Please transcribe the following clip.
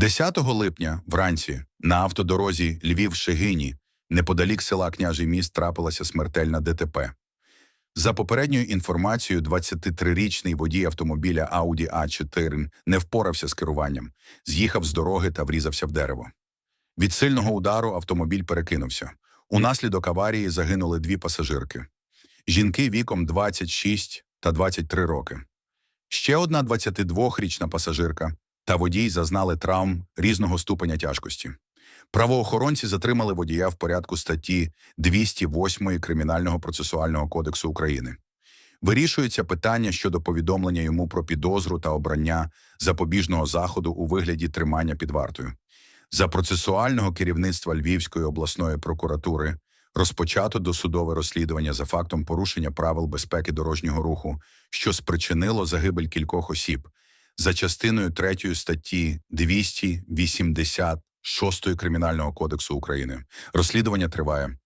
10 липня вранці на автодорозі Львів-Шегині, неподалік села Княжий міст, трапилася смертельна ДТП. За попередньою інформацією, 23-річний водій автомобіля Audi A4 не впорався з керуванням, з'їхав з дороги та врізався в дерево. Від сильного удару автомобіль перекинувся. Унаслідок аварії загинули дві пасажирки. Жінки віком 26 та 23 роки. Ще одна 22-річна пасажирка та водій зазнали травм різного ступеня тяжкості. Правоохоронці затримали водія в порядку статті 208 Кримінального процесуального кодексу України. Вирішується питання щодо повідомлення йому про підозру та обрання запобіжного заходу у вигляді тримання під вартою. За процесуального керівництва Львівської обласної прокуратури розпочато досудове розслідування за фактом порушення правил безпеки дорожнього руху, що спричинило загибель кількох осіб. За частиною 3 статті 286 Кримінального кодексу України розслідування триває.